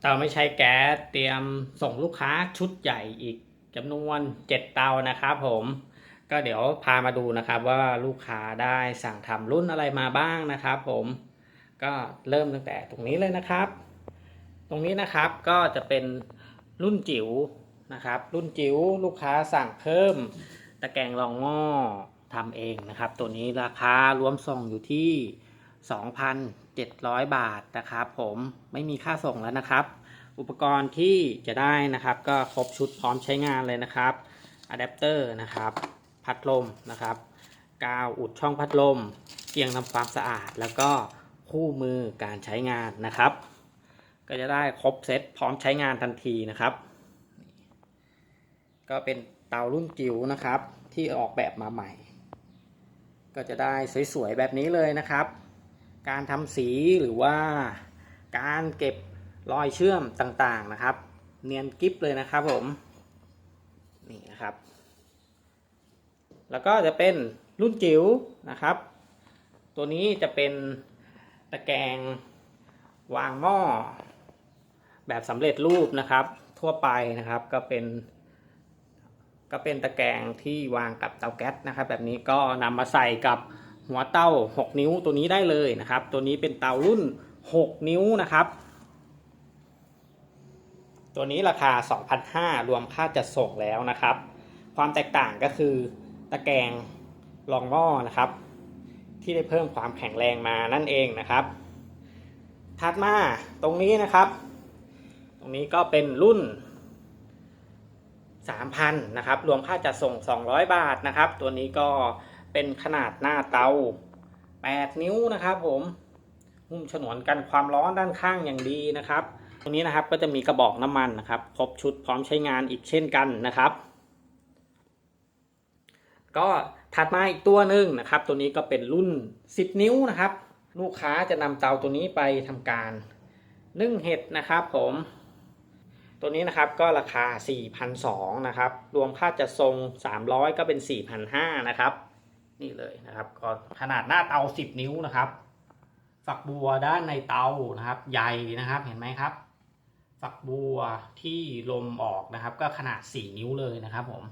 เตาไม่ใช้แก๊สเตรียมส่งลูกค้าชุดใหญ่อีกจำนวน 7 เตานะครับผม ก็เดี๋ยวพามาดูนะครับว่าลูกค้าได้สั่งทำรุ่นอะไรมาบ้างนะครับผมก็เริ่มตั้งแต่ตรงนี้เลยนะครับ ตรงนี้นะครับก็จะเป็นรุ่นจิ๋วนะครับ รุ่นจิ๋วลูกค้าสั่งเพิ่ม ตะแกรงรองหม้อทำเองนะครับ ตัวนี้ราคารวมส่งอยู่ที่ 700 บาทนะครับ ผมไม่มีค่าส่งแล้วนะครับ อุปกรณ์ที่จะได้นะครับ ก็ครบชุดพร้อมใช้งานเลยนะครับอะแดปเตอร์นะครับ พัดลมนะครับ กาวอุดช่องพัดลม เกียงทำความสะอาด แล้วก็คู่มือการใช้งานนะครับ ก็จะได้ครบเซตพร้อมใช้งานทันทีนะครับ ก็เป็นเตารุ่นจิ๋วนะครับ ที่ออกแบบมาใหม่ ก็จะได้สวยๆแบบนี้เลยนะครับ การทำสีหรือว่าการเก็บรอยเชื่อมต่างๆนะครับ เนียนกิฟเลยนะครับผม นี่นะครับ แล้วก็จะเป็นรุ่นจิ๋วนะครับ ตัวนี้จะเป็นตะแกรงวางหม้อ แบบสำเร็จรูปนะครับ ทั่วไปนะครับก็เป็น ก็เป็นตะแกรงที่วางกับเตาแก๊สนะครับ แบบนี้ก็นำมาใส่กับ หัวเตา 6 นิ้วตัวนี้ได้เลยนะครับ ตัวนี้เป็นเตารุ่น 6 นิ้วนะครับ ตัวนี้ราคา 2,500 รวมค่าจัดส่งแล้วนะครับ ความแตกต่างก็คือตะแกรงรองหม้อนะครับ ที่ได้เพิ่มความแข็งแรงมานั่นเองนะครับถัดมาตรงนี้นะครับ ตรงนี้ก็เป็นรุ่น3,000นะครับ รวมค่าจัดส่ง 200 บาทนะครับ ตัวนี้ก็ เป็นขนาดหน้าเตา 8 นิ้วนะครับผมหุ้มฉนวนกันความร้อนด้านข้างอย่างดีนะครับ ตรงนี้นะครับก็จะมีกระบอกน้ำมันนะครับ ครบชุดพร้อมใช้งานอีกเช่นกันนะครับ ก็ถัดมาอีกตัวหนึ่งนะครับ ตัวนี้ก็เป็นรุ่น 10 นิ้วนะครับ ลูกค้าจะนำเตาตัวนี้ไปทำการนึ่งเห็ดนะครับผมตัวนี้นะครับก็ราคา 4,200 นะครับ รวมค่าจัดส่ง300 ก็เป็น 4,500 นะครับ นี่เลยนะครับ ก็ขนาดหน้าเตา 10 นิ้วนะครับ ฝักบัวด้านในเตานะครับ ใหญ่นะครับเห็นไหมครับ ฝักบัวที่ลมออกนะครับ ก็ขนาด 4 นิ้วเลยนะครับผม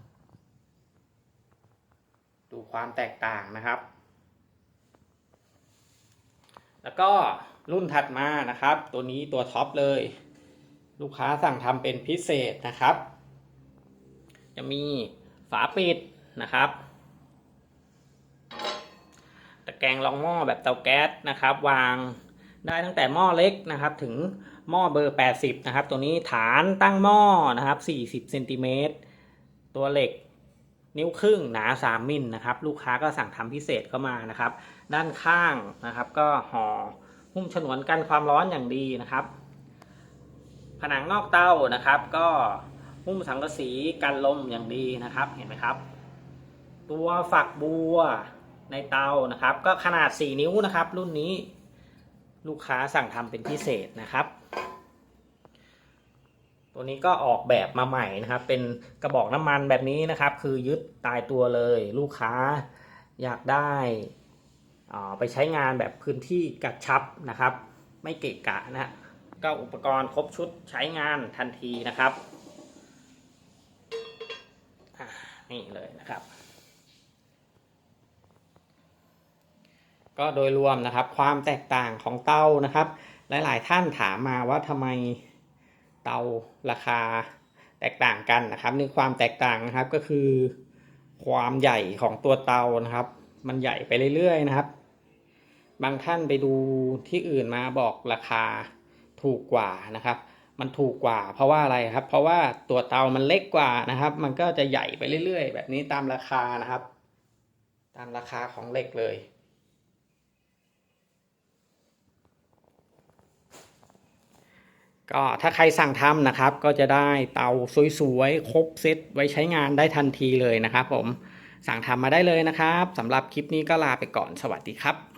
ดูความแตกต่างนะครับ แล้วก็รุ่นถัดมานะครับ ตัวนี้ตัวท็อปเลย ลูกค้าสั่งทำเป็นพิเศษนะครับ จะมีฝาปิดนะครับ แกงรองหม้อแบบเตาแก๊สนะครับ วางได้ตั้งแต่หม้อเล็กนะครับ ถึงหม้อเบอร์ 80 นะครับ ตัวนี้ฐานตั้งหม้อนะครับ 40เซนติเมตรตัวเหล็กนิ้วครึ่งหนา 3 มิลนะครับ ลูกค้าก็สั่งทำพิเศษเข้ามานะครับ ด้านข้างนะครับ ก็ห่อหุ้มฉนวนกันความร้อนอย่างดีนะครับ ผนังนอกเตานะครับ ก็หุ้มสังกะสีกันลมอย่างดีนะครับ เห็นไหมครับ ตัวฝักบัว ในเตานะครับ ก็ขนาด 4 นิ้วนะครับ รุ่นนี้ลูกค้าสั่งทำเป็นพิเศษนะครับ ตัวนี้ก็ออกแบบมาใหม่นะครับ เป็นกระบอกน้ำมันแบบนี้นะครับ คือยึดตายตัวเลย ลูกค้าอยากได้อ่าไปใช้งานแบบพื้นที่กระชับนะครับ ไม่เกะกะนะฮะก็อุปกรณ์ครบชุดใช้งานทันทีนะครับนี่เลยนะครับ ก็โดยรวมนะครับ ความแตกต่างของเตานะครับ หลายๆท่านถามมาว่าทำไมเตาราคาแตกต่างกันนะครับในความแตกต่างนะครับก็คือ ความใหญ่ของตัวเตานะครับ มันใหญ่ไปเรื่อยๆนะครับ บางท่านไปดูที่อื่นมาบอกราคาถูกกว่านะครับ มันถูกกว่า เพราะว่าอะไรครับ เพราะว่าตัวเตามันเล็กกว่านะครับ มันก็จะใหญ่ไปเรื่อยๆ แบบนี้ตามราคานะครับ ตามราคาของเหล็กเลย ก็ถ้าใครสั่งทำนะครับ ก็จะได้เตาสวยๆ ครบเซตไว้ใช้งานได้ทันทีเลยนะครับผมสั่งทำมาได้เลยนะครับสำหรับคลิปนี้ก็ลาไปก่อนสวัสดีครับ